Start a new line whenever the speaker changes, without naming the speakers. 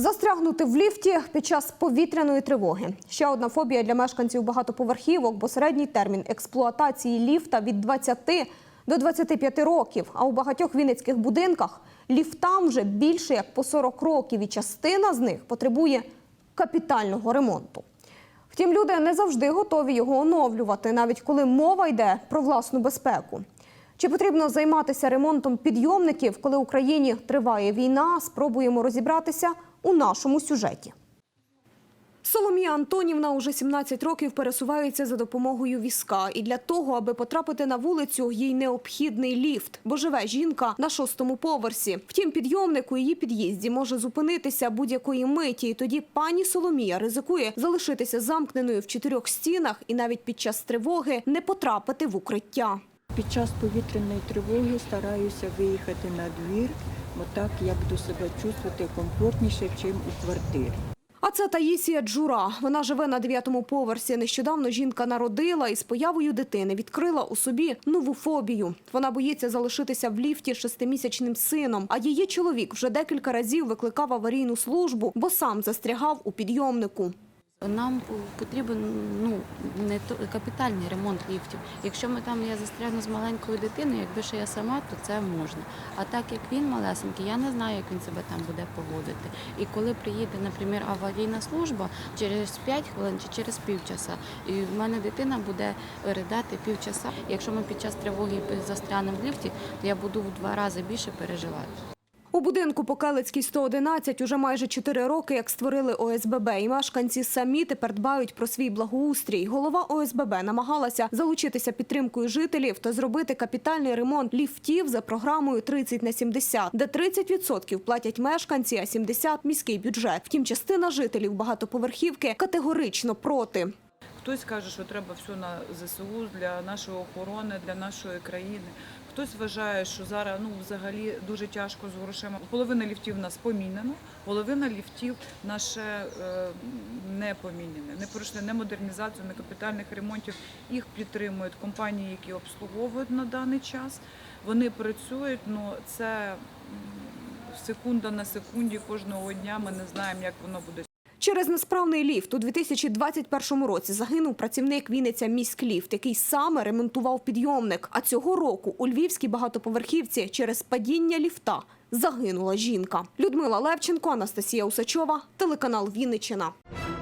Застрягнути в ліфті під час повітряної тривоги. Ще одна фобія для мешканців багатоповерхівок, бо середній термін експлуатації ліфта від 20 до 25 років. А у багатьох вінницьких будинках ліфтам вже більше як по 40 років, і частина з них потребує капітального ремонту. Втім, люди не завжди готові його оновлювати, навіть коли мова йде про власну безпеку. Чи потрібно займатися ремонтом підйомників, коли в Україні триває війна? Спробуємо розібратися у нашому сюжеті. Соломія Антонівна уже 17 років пересувається за допомогою візка. І для того, аби потрапити на вулицю, їй необхідний ліфт, бо живе жінка на шостому поверсі. Втім, підйомник у її під'їзді може зупинитися будь-якої миті. І тоді пані Соломія ризикує залишитися замкненою в чотирьох стінах і навіть під час тривоги не потрапити в укриття.
Під час повітряної тривоги стараюся виїхати на двір, бо так я буду себе чувствувати комфортніше, ніж у квартирі.
А це Таїсія Джура. Вона живе на дев'ятому поверсі. Нещодавно жінка народила і з появою дитини відкрила у собі нову фобію. Вона боїться залишитися в ліфті шестимісячним сином. А її чоловік вже декілька разів викликав аварійну службу, бо сам застрягав у підйомнику.
Нам потрібен ну не то капітальний ремонт ліфтів. Якщо ми там я застрягну з маленькою дитиною, якби ще я сама, то це можна. А так як він малесенький, я не знаю, як він себе там буде поводити. І коли приїде, наприклад, аварійна служба через 5 хвилин чи через півчаса, і в мене дитина буде ридати півчаса. Якщо ми під час тривоги застрянемо в ліфті, то я буду в два рази більше переживати.
У будинку Покелицький 111 уже майже 4 роки, як створили ОСББ, і мешканці самі тепер дбають про свій благоустрій. Голова ОСББ намагалася залучитися підтримкою жителів та зробити капітальний ремонт ліфтів за програмою 30 на 70, де 30% платять мешканці, а 70% – міський бюджет. Втім, частина жителів багатоповерхівки категорично проти.
Хтось каже, що треба все на ЗСУ для нашої охорони, для нашої країни. Хтось вважає, що зараз ну взагалі дуже тяжко з грошима. Половина ліфтів нас помінено, половина ліфтів наше е, не помінені, не пройшли не модернізацію, не капітальних ремонтів. Їх підтримують компанії, які обслуговують на даний час. Вони працюють, але це секунда на секунді кожного дня. Ми не знаємо, як воно буде.
Через несправний ліфт у 2021 році загинув працівник Вінниця міськліфт, який саме ремонтував підйомник. А цього року у львівській багатоповерхівці через падіння ліфта загинула жінка. Людмила Левченко, Анастасія Усачова, телеканал Вінниччина.